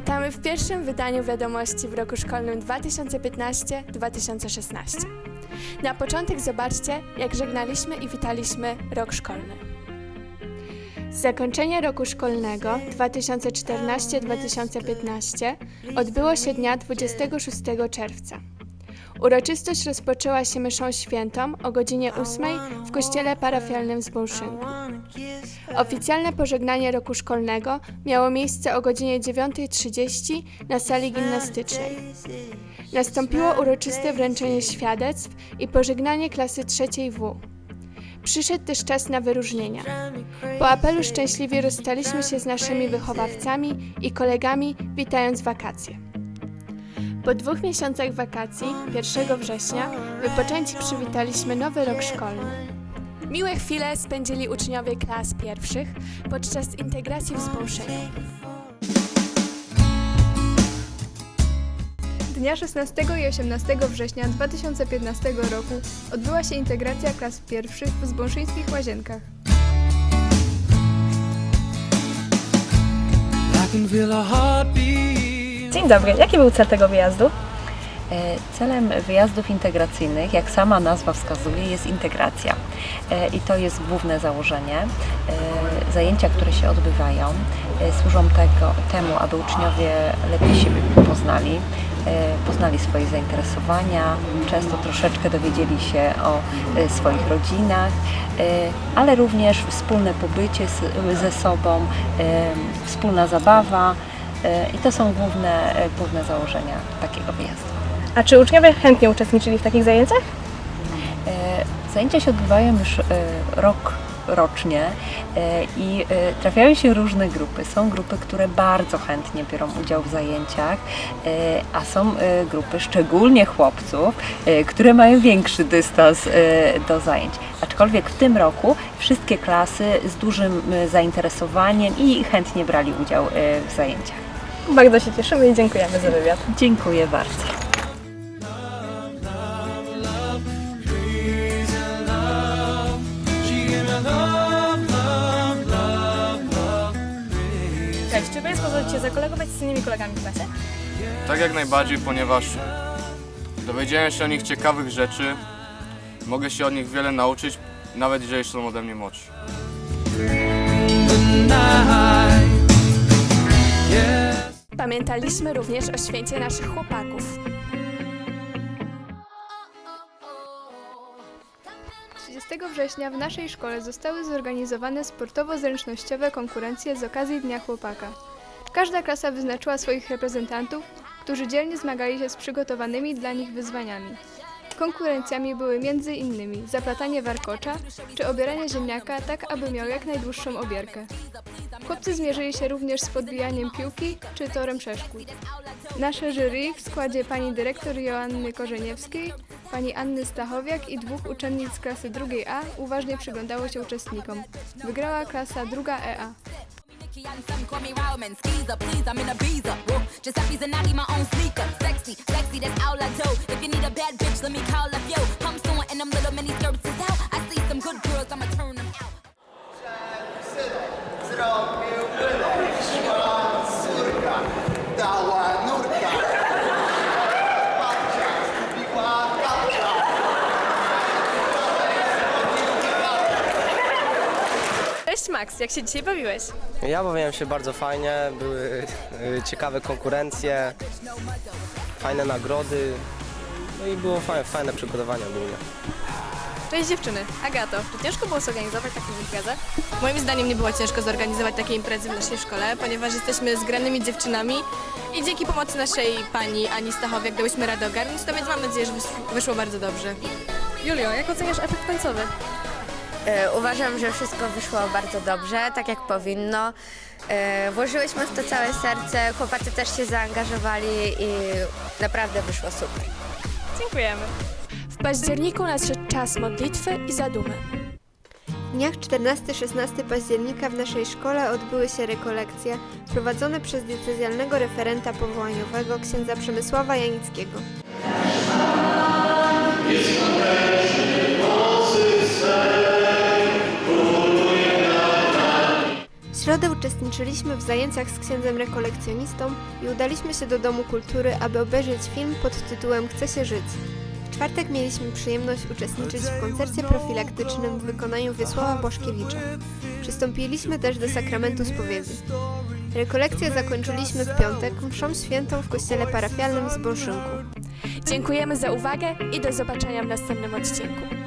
Witamy w pierwszym wydaniu wiadomości w roku szkolnym 2015-2016. Na początek zobaczcie, jak żegnaliśmy i witaliśmy rok szkolny. Zakończenie roku szkolnego 2014-2015 odbyło się dnia 26 czerwca. Uroczystość rozpoczęła się mszą świętą o godzinie 8 w kościele parafialnym w Zbąszynku. Oficjalne pożegnanie roku szkolnego miało miejsce o godzinie 9.30 na sali gimnastycznej. Nastąpiło uroczyste wręczenie świadectw i pożegnanie klasy trzeciej W. Przyszedł też czas na wyróżnienia. Po apelu szczęśliwie rozstaliśmy się z naszymi wychowawcami i kolegami, witając wakacje. Po dwóch miesiącach wakacji, 1 września, wypoczęci przywitaliśmy nowy rok szkolny. Miłe chwile spędzili uczniowie klas pierwszych podczas integracji w Zbąszyniu. Dnia 16 i 18 września 2015 roku odbyła się integracja klas pierwszych w zbąszyńskich łazienkach. Dzień dobry, jaki był cel tego wyjazdu? E, Celem wyjazdów integracyjnych, jak sama nazwa wskazuje, jest integracja. E, I to jest główne założenie. E, Zajęcia, które się odbywają, służą tego, temu, aby uczniowie lepiej siebie poznali, poznali swoje zainteresowania, często troszeczkę dowiedzieli się o swoich rodzinach, ale również wspólne pobycie ze sobą, wspólna zabawa. I to są główne, główne założenia takiego wyjazdu. A czy uczniowie chętnie uczestniczyli w takich zajęciach? E, Zajęcia się odbywają już e, rok rocznie e, i trafiają się różne grupy. Są grupy, które bardzo chętnie biorą udział w zajęciach, a są grupy, szczególnie chłopców, które mają większy dystans do zajęć. Aczkolwiek w tym roku wszystkie klasy z dużym zainteresowaniem i chętnie brali udział w zajęciach. Bardzo się cieszymy i dziękujemy za wywiad. Dziękuję bardzo. Pozwolicie zakolegować z innymi kolegami w klasie? Tak jak najbardziej, ponieważ dowiedziałem się o nich ciekawych rzeczy, mogę się od nich wiele nauczyć, nawet jeżeli są ode mnie młodsi. Pamiętaliśmy również o święcie naszych chłopaków. 30 września w naszej szkole zostały zorganizowane sportowo-zręcznościowe konkurencje z okazji Dnia Chłopaka. Każda klasa wyznaczyła swoich reprezentantów, którzy dzielnie zmagali się z przygotowanymi dla nich wyzwaniami. Konkurencjami były m.in. zaplatanie warkocza czy obieranie ziemniaka tak, aby miał jak najdłuższą obierkę. Chłopcy zmierzyli się również z podbijaniem piłki czy torem przeszkód. Nasze jury w składzie pani dyrektor Joanny Korzeniewskiej, pani Anny Stachowiak i dwóch uczennic klasy drugiej A uważnie przyglądało się uczestnikom. Wygrała klasa druga EA. Call me Roman. Skeezer, please, I'm in a beezer. Whoa, Giuseppe's and Nagi, my own sneaker. Sexy, sexy, that's all I do. If you need a bad bitch, let me call up yo. Cześć Max, jak się dzisiaj bawiłeś? Ja bawiłem się bardzo fajnie, były y, ciekawe konkurencje, fajne nagrody, no i było fajne, fajne przygotowanie ogólnie. Cześć dziewczyny, Agato, czy ciężko było zorganizować taką imprezę? Moim zdaniem nie było ciężko zorganizować takiej imprezy w naszej szkole, ponieważ jesteśmy zgranymi dziewczynami i dzięki pomocy naszej pani Ani Stachowiak dałyśmy radę ogarnąć to, więc mam nadzieję, że wys- wyszło bardzo dobrze. Julio, jak oceniasz efekt końcowy? E, Uważam, że wszystko wyszło bardzo dobrze, tak jak powinno. E, Włożyłyśmy w to całe serce, chłopacy też się zaangażowali i naprawdę wyszło super. Dziękujemy. W październiku nadszedł czas modlitwy i zadumy. W dniach 14-16 października w naszej szkole odbyły się rekolekcje prowadzone przez diecezjalnego referenta powołaniowego księdza Przemysława Janickiego. Środę uczestniczyliśmy w zajęciach z księdzem rekolekcjonistą i udaliśmy się do Domu Kultury, aby obejrzeć film pod tytułem Chce się żyć. W czwartek mieliśmy przyjemność uczestniczyć w koncercie profilaktycznym w wykonaniu Wiesława Błaszkiewicza. Przystąpiliśmy też do sakramentu spowiedzi. Rekolekcję zakończyliśmy w piątek mszą świętą w kościele parafialnym z Bolszynku. Dziękujemy za uwagę i do zobaczenia w następnym odcinku.